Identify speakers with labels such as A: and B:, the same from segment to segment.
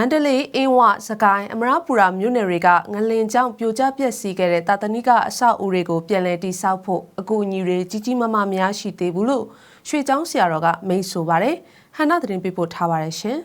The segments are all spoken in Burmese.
A: မန္တလေးအင်းဝစကိုင်းအမရပူရာမြို့နယ်တွေကငလင်ကြောင့်ပြိုကျပျက်စီးခဲ့တဲ့တာတနိကအဆောက်အဦတွေကိုပြန်လည်တိစောက်ဖို့အကူအညီတွေကြီးကြီးမားမားများရှိသေးဘူးလို့ရွှေချောင်းဆရာတော်ကမိန့်ဆိုပါတယ်ဟန်နာသတင်းပေးပို့ထားပါတယ်ရှင်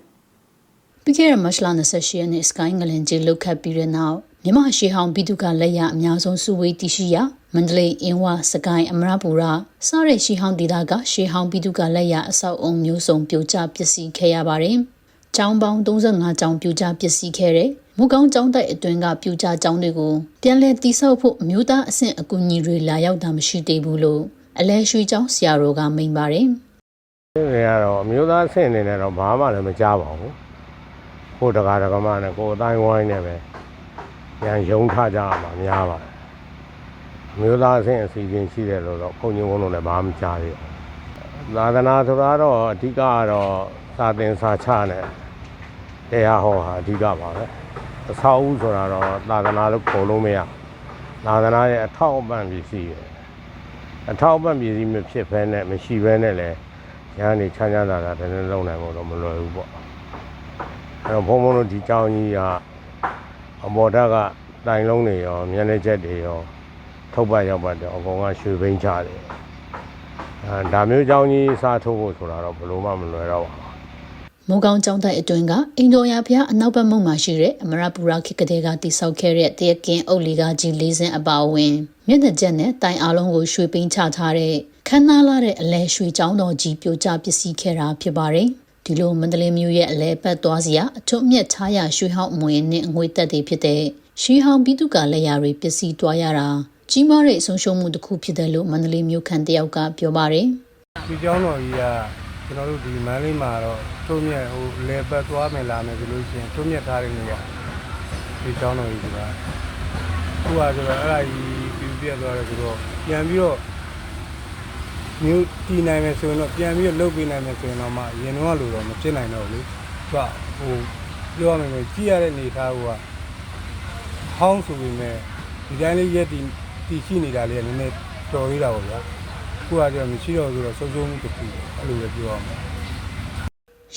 B: ပြီးခဲ့တဲ့မတ်လ28ရက်နေ့စကိုင်းငလင်ကြီးလုတ်ခတ်ပြီးတဲ့နောက်မြန်မာရှေဟောင်းပြည်သူကလက်ရအများဆုံးစုဝေးတည်ရှိရာမန္တလေးအင်းဝစကိုင်းအမရပူရစတဲ့ရှေဟောင်းဒေသကရှေဟောင်းပြည်သူကလက်ရအဆောက်အုံမျိုးစုံပြိုကျပျက်စီးခဲ့ရပါတယ်။ ကျောင်းပေါင်း35ကျောင်းပြိုကျပျက်စီးခဲ့တဲ့မူကောင်းကျောင်းတိုက်အတွင်းကပြိုကျကျောင်းတွေကိုပြန်လည်တည်ဆောက်ဖို့အမျိုးသားအဆင့်အကူအညီတွေလာရောက်တာမရှိသေးဘူးလို့အလဲရွှေကျောင်းဆရာတော်ကမိန့်ပါတယ်။
C: ဒီနေရာတော့အမျိုးသားအဆင့်အနေနဲ့တော့ဘာမှလည်းမကြားပါဘူး။ကိုယ်တကာတကမနဲ့ကိုယ်အတိုင်းဝိုင်းနဲ့ပဲရန်ယုံထကြရမှာများပါတယ်။အမျိုးသားအဆင့်အစီအစဉ်ရှိတယ်လို့တော့ခုံကြီးဝုန်းလုံးလည်းဘာမှမကြားသေးဘူး။သာသနာဆိုတာတော့အဓိကကတော့စာသင်စာချနဲ့ တရားဟောဟာအဓိကပါပဲ။အဆောက်အဦဆိုတာတော့သာသနာလို့ခေါ်လို့မရ။သာသနာရဲ့အထောက်အပံ့ပစ္စည်းပဲ။အထောက်အပံ့ပစ္စည်းမဖြစ်ဘဲနဲ့မရှိဘဲနဲ့လည်းညာနေချမ်းချမ်းသာသာတည်းလုံးနိုင်ဖို့တော့မလွယ်ဘူးပေါ့အဲတော့ဘုံဘုံတို့ဒီကြောင်းကြီးကအမော်ဓာတ်ကတိုင်လုံးတွေရောမျက်နှာချက်တွေရောထုတ်ပတ်ရောက်ပတ်တယ်အကောင်ကရွှေဘိန်းချတယ်အဲဒါမျိုးကြောင်းကြီးစားထုတ်ဖို့ဆိုတာတော့ဘယ်လိုမှမလွယ်တော့ပါဘူး
B: မိုးကောင်းကျောင်းတိုက်အတွင်းကအင်ဒိုယာဖျားအနောက်ဘက်မုံမှာရှိတဲ့အမရပူရာခေတ်ကလေးကတိဆောက်ခဲ့တဲ့တရကင်းအုပ်လီကကြီးလေးစင်းအပါအဝင်မျက်နှာချက်နဲ့တိုင်အားလုံးကိုရွှေပိန်းချထားတဲ့ခမ်းနားလာတဲ့အလဲရွှေကျောင်းတော်ကြီးပြိုကျပစ္စည်းခဲ့တာဖြစ်ပါတယ်။ဒီလိုမန္တလေးမြို့ရဲ့အလဲပတ်သွားစရာအထွတ်အမြတ်ထားရရွှေဟောင်းအမွေနဲ့အငွေတက်တွေဖြစ်တဲ့ရွှေဟောင်းပြည်သူကလက်ရာတွေပစ္စည်းတွားရတာကြီးမားတဲ့အဆုံးရှုံးမှုတစ်ခုဖြစ်တယ်လို့မန္တလေးမြို့ခံတယောက်ကပြောပါတယ်
D: ဒီကျောင်းတော်ကြီးက ကျွန်တော်တို့ဒီမန်းလေးမှာတော့ထုံးမြက်ဟိုလေပတ်သွားမယ်လာမယ်ဆိုလို့ရှိရင်ထုံးမြက်ထားတဲ့နေရာဒီကျောင်းတော်ကြီးကခုကဆိုတော့အဲ့ဒါကြီးပြပြက်သွားတယ်ဆိုတော့ပြန်ပြီးတော့မြို့တည်နိုင်မယ်ဆိုရင်တော့ပြန်ပြီးတော့လုပ်ပေးနိုင်မယ်ဆိုရင်တော့မှရင်တော့လို့တော့မဖြစ်နိုင်တော့ဘူးလေသူကဟိုပြောရမယ်ဆိုကြည့်ရတဲ့အနေထားကဟောင်းဆိုပေမဲ့ဒီတိုင်းလေးရက်တည်တည်ရှိနေတာလေးကနည်းနည်းတော်သေးတာပေါ့ဗျာ ခုကကျတော့မရှိတော့ဘူးဆိုတော့စုံစုံမှုတစ်ခုအဲ့လိုပဲပြောရမှာ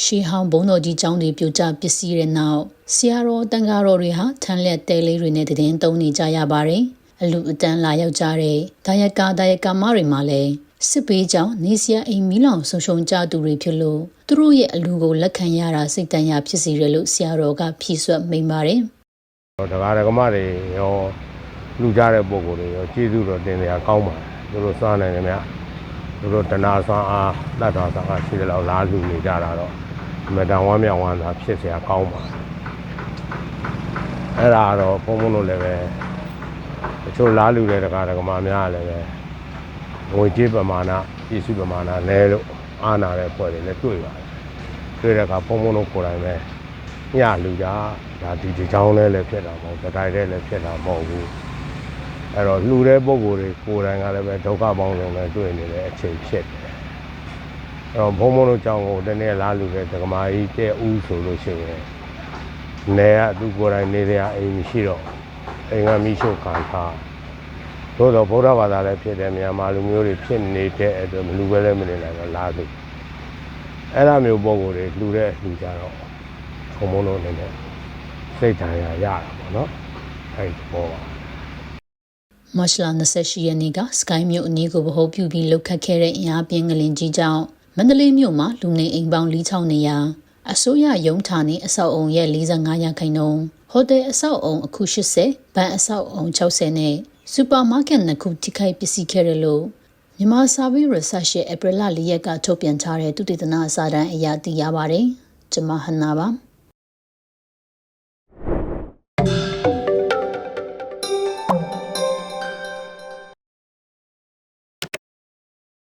B: ရှီဟောင်းဘုံတော်ကြီးကျောင်းတွေပြိုကျပစ္စည်းတဲ့နောက်ဆရာတော်တန်ဃာတော်တွေဟာထန်းလက်တဲလေးတွေနဲ့တည်င်းသုံးနေကြရပါတယ်။အလူအတန်းလာရောက်ကြတဲ့ဒါယကာဒါယကာမတွေမှာလည်းစစ်ပေးကြောင်းနေစရာအိမ်မီလောင်ဆုံရှုံကြသူတွေဖြစ်လို့သူတို့ရဲ့အလူကိုလက်ခံရတာစိတ်တန်ရာဖြစ်စီတယ်လို့ဆရာတော်ကဖြည့်ဆွတ်မိန်ပါတယ်
C: ဒကာဒကမတွေရောလူကြတဲ့ပုံကိုယ်တွေရောကျေးဇူးတော်တင်တရားကောင်းပါတယ်သူတို့စွမ်းနိုင်တယ်များ သူတို့တနာစွမ်းအားတတ်တော်စွမ်းအားရှိတယ်လို့လားလူနေကြတာတော့အမတန်ဝမ်းမြောက်ဝမ်းသာဖြစ်เสียကောင်းပါတယ်အဲ့ဒါတော့ဘုံဘုံတို့လည်းပဲတချို့လားလူတဲ့ဒကာဒကမများလည်းပဲငွေကြေးပမာဏပစ္စည်းပမာဏနဲလို့အားနာတဲ့ဖွဲ့တွေလည်းတွေ့ပါတယ်တွေ့တဲ့အခါဘုံဘုံတို့ကိုယ်တိုင်ပဲ ညလူကြဒါဒီဒီချောင်းလေးလည်းဖြစ်တာမဟုတ်ဘူးတိုင်းလေးလည်းဖြစ်တာမဟုတ်ဘူး အဲ့တော့လှူတဲ့ပုံကိုယ်တွေကိုယ်တိုင်ကလည်းပဲဒုက္ခပေါင်းစုံနဲ့တွေ့နေတဲ့အချိန်ဖြစ်တယ်အဲ့တော့ဘုံဘုံတို့ကြောင့်ကိုတနေ့လားလူတဲ့ဒကမာကြီးတဲ့ဦးဆိုလို့ရှိရင်နေကသူကိုယ်တိုင်နေတဲ့အအိမ်မရှိတော့အိမ်ကမိရှုခံထားသို့တော့ဗုဒ္ဓဘာသာလည်းဖြစ်တယ်မြန်မာလူမျိုးတွေဖြစ်နေတဲ့အတွက်မလူပဲလည်းမနေနိုင်တော့လားသူအဲ့ဒါမျိုးပုံကိုယ်တွေလှူတဲ့လှူကြတော့ဘုံဘုံတို့အနေနဲ့စိတ်ဓာတ်ရရတာပေါ့နော်အဲ့ဒီပေါ်ပါ။
B: မတ်လ28ရက်နေ့ကစကိုင်းမြို့အနီးကိုဗဟိုပြုပြီးလှုပ်ခတ်ခဲ့တဲ့အင်အားပြင်းငလင်ကြီးကြောင့်မန္တလေးမြို့မှာလူနေအိမ်ပေါင်း46နေရာအစိုးရရုံးဌာနေအဆောက်အုံရဲ့45ရာခိုင်နှုန်းဟိုတယ်အဆောက်အုံအခု80ဘဏ်အဆောက်အုံ60နဲ့စူပါမားကတ်နှစ်ခုထိခိုက်ပစ္စည်းခဲ့တယ်လို့မြန်မာစာပေ research ရဲ့ April 4ရက်ကထုတ်ပြန်ထားတဲ့သုတေသနစာတမ်းအရသိရပါတယ်။ကျွန်မဟန်နာပါ။